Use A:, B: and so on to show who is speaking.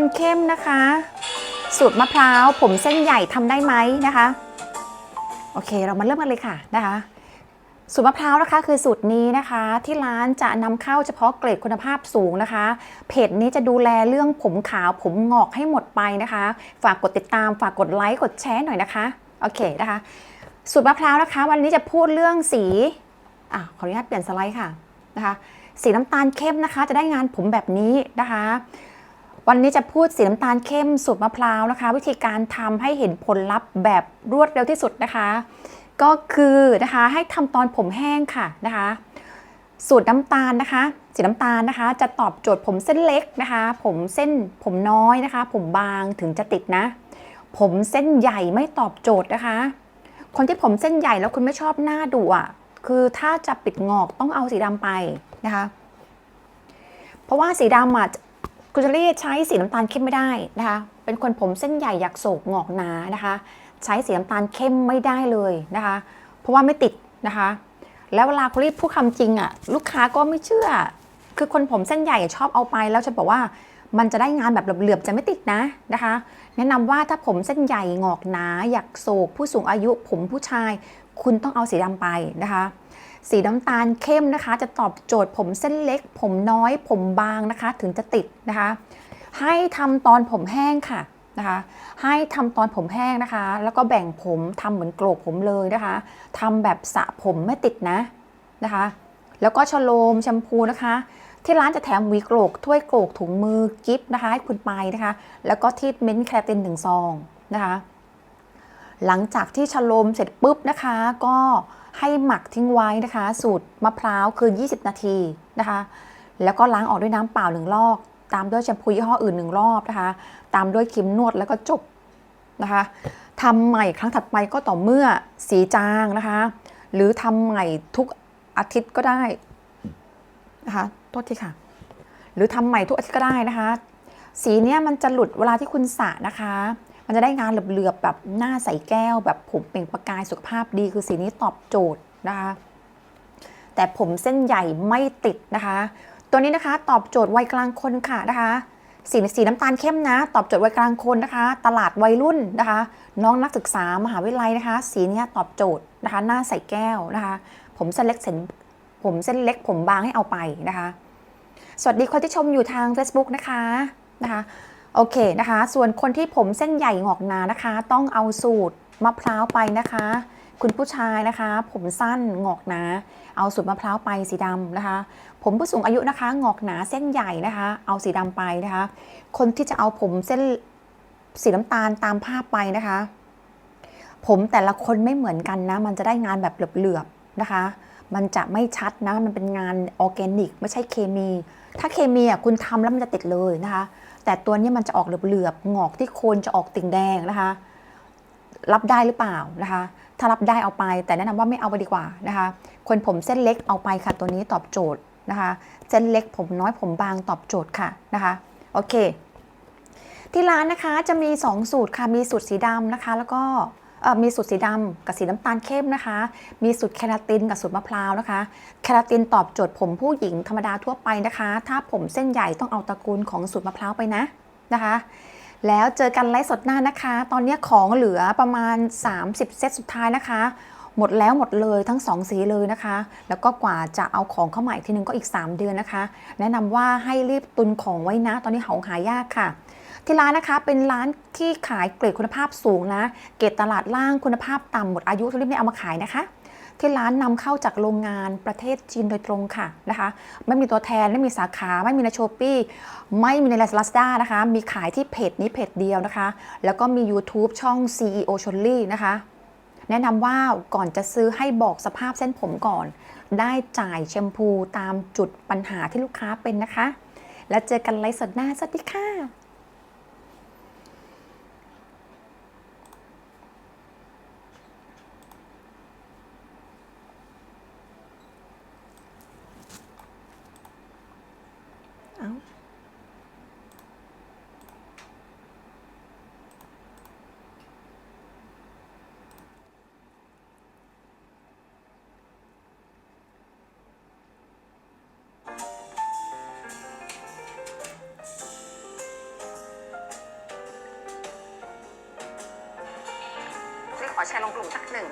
A: ลเข้มนะคะ สูตรมะพร้าวผมเส้นใหญ่ทำได้ไหมนะคะ โอเคเรามาเริ่มกันเลยค่ะนะคะสูตรมะพร้าวนะคะคือสูตรนี้นะคะ ที่ร้านจะนำเข้าเฉพาะเกรดคุณภาพสูงนะคะ เพจนี้จะดูแลเรื่องผมขาวผมงอกให้หมดไปนะคะ ฝากกดติดตามฝากกดไลค์กดแชร์หน่อยนะคะโอเคนะคะ สูตรมะพร้าวนะคะ วันนี้จะพูดเรื่องสีอะขออนุญาตเปลี่ยนสไลด์ค่ะนะคะ สีน้ำตาลเข้มนะคะ จะได้งานผมแบบนี้นะคะ วันนี้จะพูดสีน้ำตาลเข้มสูตรมะพร้าวนะคะ วิธีการทำให้เห็นผลลัพธ์แบบรวดเร็วที่สุดนะคะ ก็คือนะคะให้ทำตอนผมแห้งค่ะนะคะ สูตรน้ำตาลนะคะสีน้ำตาลนะคะ จะตอบโจทย์ผมเส้นเล็กนะคะ ผมเส้นผมน้อยนะคะ ผมบางถึงจะติดนะ ผมเส้นใหญ่ไม่ตอบโจทย์นะคะ คนที่ผมเส้นใหญ่แล้วคุณไม่ชอบหน้าดุอะคือถ้าจะปิดงอกต้องเอาสีดำไปนะคะ เพราะว่าสีดำอะ คุณจะเรียกใช้สีน้ำตาลเข้มไม่ได้นะคะ เป็นคนผมเส้นใหญ่อยากโศกงอกหนานะคะ ใช้สีน้ำตาลเข้มไม่ได้เลยนะคะ เพราะว่าไม่ติดนะคะ แล้วเวลาคุณรีบพูดคำจริงอะลูกค้าก็ไม่เชื่อ คือคนผมเส้นใหญ่ชอบเอาไป แล้วจะบอกว่ามันจะได้งานแบบเหลือบๆจะไม่ติดนะนะคะ แนะนำว่าถ้าผมเส้นใหญ่งอกหนาอยากโศก ผู้สูงอายุผมผู้ชาย คุณต้องเอาสีดำไปนะคะ สีน้ำตาลเข้มนะคะ จะตอบโจทย์ผมเส้นเล็ก ผมน้อย ผมบางนะคะ ถึงจะติดนะคะ ให้ทำตอนผมแห้งค่ะนะคะ ให้ทำตอนผมแห้งนะคะ แล้วก็แบ่งผมทำเหมือนโกรกผมเลยนะคะทำแบบสระผมไม่ติดนะนะคะ แล้วก็ชโลมแชมพูนะคะที่ร้านจะแถมหวีโกรกถ้วยโกรกถุงมือกิฟต์นะคะให้คุณไปนะคะ แล้วก็ทีทเมนต์แคราตินหนึ่งซองนะคะ หลังจากที่ชโลมเสร็จปุ๊บนะคะ ก็ให้หมักทิ้งไว้นะคะ สูตรมะพร้าวคือ 20 นาทีนะคะ แล้วก็ล้างออกด้วยน้ำเปล่าหนึ่งรอบตามด้วยแชมพูยี่ห้ออื่นหนึ่งรอบนะคะ ตามด้วยครีมนวดแล้วก็จบนะคะทำใหม่ครั้งถัดไปก็ต่อเมื่อสีจางนะคะ หรือทำใหม่ทุกอาทิตย์ก็ได้นะคะโทษทีค่ะ หรือทำใหม่ทุกอาทิตย์ก็ได้นะคะ สีเนี้ยมันจะหลุดเวลาที่คุณสระนะคะ มันจะได้งานเหลือบๆแบบหน้าใสแก้ว แบบผมเปล่งประกายสุขภาพดีคือสีนี้ตอบโจทย์นะคะ แต่ผมเส้นใหญ่ไม่ติดนะคะ ตัวนี้นะคะตอบโจทย์วัยกลางคนค่ะนะคะสีสีน้ำตาลเข้มนะ ตอบโจทย์วัยกลางคนนะคะ ตลาดวัยรุ่นนะคะ น้องนักศึกษามหาวิทยาลัยนะคะ สีนี้ตอบโจทย์นะคะ หน้าใสแก้วนะคะ ผมเส้นเล็กเส้นผมเส้นเล็กผมบางให้เอาไปนะคะ สวัสดีคนที่ชมอยู่ทาง Facebook นะคะนะคะ โอเคนะคะ ส่วนคนที่ผมเส้นใหญ่งอกหนานะคะ ต้องเอาสูตรมะพร้าวไปนะคะ คุณผู้ชายนะคะ ผมสั้นงอกหนา เอาสูตรมะพร้าวไปสีดำนะคะ ผมผู้สูงอายุนะคะ งอกหนาเส้นใหญ่นะคะ เอาสีดำไปนะคะ คนที่จะเอาผมเส้นสีน้ำตาลตามภาพไปนะคะ ผมแต่ละคนไม่เหมือนกันนะ มันจะได้งานแบบเหลือบๆนะคะ มันจะไม่ชัดนะ มันเป็นงานออร์แกนิก ไม่ใช่เคมี ถ้าเคมีอะคุณทำแล้วมันจะติดเลยนะคะ แต่ตัวนี้มันจะออกเหลือบๆงอกที่โคนจะออกติ่งแดงนะคะ รับได้หรือเปล่านะคะ ถ้ารับได้เอาไป แต่แนะนำว่าไม่เอาไปดีกว่านะคะ คนผมเส้นเล็กเอาไปค่ะ ตัวนี้ตอบโจทย์นะคะ เส้นเล็กผมน้อยผมบางตอบโจทย์ค่ะนะคะโอเค ที่ร้านนะคะจะมี 2 สูตรค่ะมีสูตรสีดำนะคะ แล้วก็ มีสูตรสีดำกับสีน้ำตาลเข้มนะคะ มีสูตรแคราตินกับสูตรมะพร้าวนะคะ แคราตินตอบโจทย์ผมผู้หญิงธรรมดาทั่วไปนะคะ ถ้าผมเส้นใหญ่ต้องเอาตระกูลของสูตรมะพร้าวไปนะนะคะ แล้วเจอกันไลฟ์สดหน้านะคะ ตอนนี้ของเหลือประมาณ 30 เซตสุดท้ายนะคะ หมดแล้วหมดเลยทั้ง 2 สีเลยนะคะ แล้วก็กว่าจะเอาของเข้ามาอีกทีนึงก็อีก 3 เดือนนะคะ แนะนำว่าให้รีบตุนของไว้นะ ตอนนี้ของหายากค่ะ ที่ร้านนะคะเป็นร้านที่ขายเกรดคุณภาพสูงนะ เกรดตลาดล่างคุณภาพต่ำหมดอายุทุกรีบไม่เอามาขายนะคะ ที่ร้านนำเข้าจากโรงงานประเทศจีนโดยตรงค่ะนะคะ ไม่มีตัวแทนไม่มีสาขาไม่มีในช้อปปี้ไม่มีในลาซาด้านะคะ มีขายที่เพจนี้เพจเดียวนะคะ แล้วก็มี YouTube ช่อง CEO c h o l l y นะคะแนะนำว่าก่อนจะซื้อให้บอกสภาพเส้นผมก่อน ได้จ่ายแชมพูตามจุดปัญหาที่ลูกค้าเป็นนะคะ แล้วเจอกันไลฟ์สดหน้า สวัสดีค่ะ ขอแชร์ลงกลุ่มสักหนึ่ง